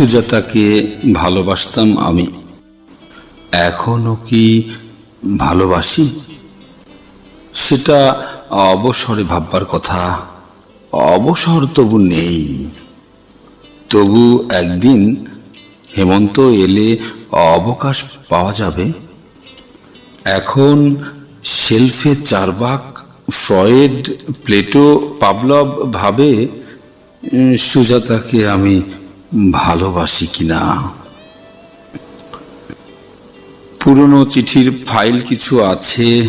সুজাতাকে ভালোবাসতাম আমি। এখনও কি ভালোবাসি? সেটা অবসরে ভাববার কথা। অবসর তবু নেই। তবু একদিন হেমন্ত এলে অবকাশ পাওয়া যাবে। এখন শেলফে চারবাক, ফ্রয়েড, প্লেটো, পাবলভ ভাবে সুজাতাকে আমি ভালোবাসি কিনা? পুরনো চিঠির ফাইল কিছু আছে।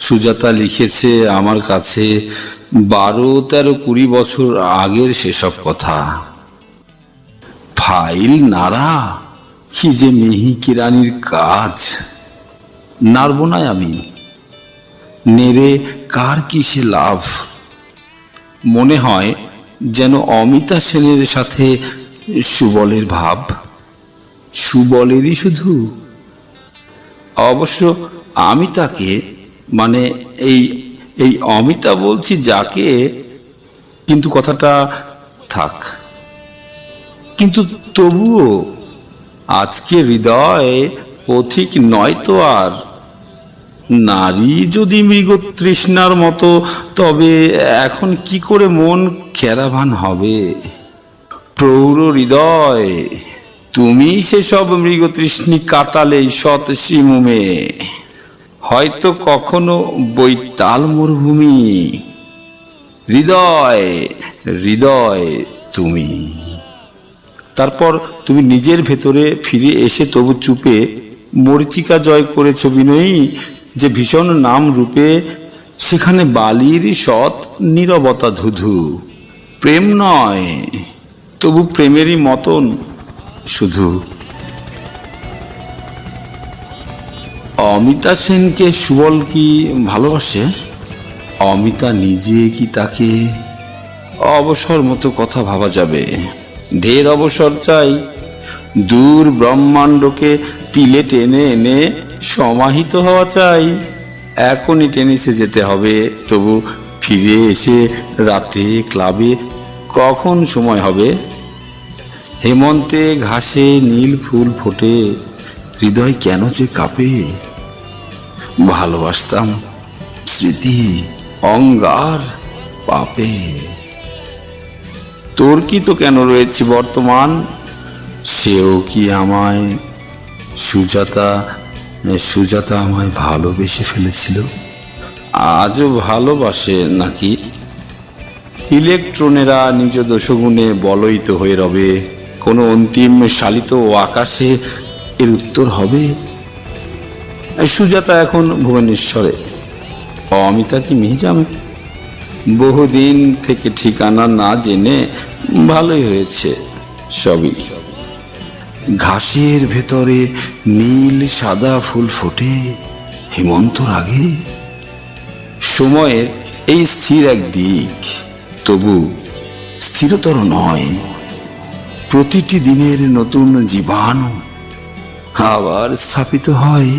সুজাতা লিখেছে আমার কাছে বারো, তেরো, কুড়ি বছর আগের সেসব কথা। ফাইল নাড়া? কি যে মিহি কিরানির কাজ। নাড়ব না আমি। নেড়ে কার কিসে লাভ? মনে হয় যেন অমিতা সেনের সাথে সুবলের ভাব। সুবলেরই শুধু? অবশ্য আমি তাকে মানে এই এই অমিতা বলছি যাকে, কিন্তু কথাটা থাক। কিন্তু তবুও আজকে হৃদয় পথিক নয় তো আর। নারী যদি মৃগ তৃষ্ণার মতো, তবে এখন কি করে মন ক্যারাভান হবে। প্রৌঢ় হৃদয়, তুমি সেসব মৃগ তৃষ্ণি কাতালে সৎ শিমুমে হয়তো কখনো বৈতাল মরুভূমি। হৃদয় হৃদয়, তুমি। তারপর তুমি নিজের ভেতরে ফিরে এসে তবু চুপে মরিচিকা জয় করেছ বিনয়ী, যে ভীষণ নাম রূপে সেখানে বালির সৎ নীরবতা ধুধু। প্রেম নয়, তবু প্রেমেরই মতন শুধু। অমিতা সেনকে সুবল কি ভালোবাসে? অমিতা নিজে কি তাকে অবসর মতো কথা ভাবা যাবে? ঢের অবসর চাই। দূর ব্রহ্মাণ্ডকে তিলে টেনে এনে সমাহিত হওয়া চাই। এখনই টেনিসে যেতে হবে, তবু ফিরে এসে রাতে ক্লাবে কখন সময় হবে? হেমন্তে ঘাসে নীল ফুল ফোটে, হৃদয় কেন যে কাঁপে? ভালোবাসতাম স্মৃতি অঙ্গার পাপে। তোর কি তো কেন রয়েছে বর্তমান? সেও কি আমায় সুজাতা সুজাতা আমায় ভালোবেসে ফেলেছিল? আজও ভালোবাসে নাকি? ইলেকট্রনেরা নিজ দোষগুণে বলয়িত হয়ে রবে। কোনো অন্তিম শালিত ও আকাশে এর উত্তর হবে। সুজাতা এখন ভুবনেশ্বরে। অমিতা কি মিহিজামে। বহুদিন থেকে ঠিকানা না জেনে ভালোই হয়েছে সবই। ঘাসের ভেতরে নীল সাদা ফুল ফোটে হেমন্তর আগে। সময়ের এই স্থির এক দিক। তবু স্থিরতর নয়। প্রতিটি দিনের নতুন জীবাণু আবার স্থাপিত হয়।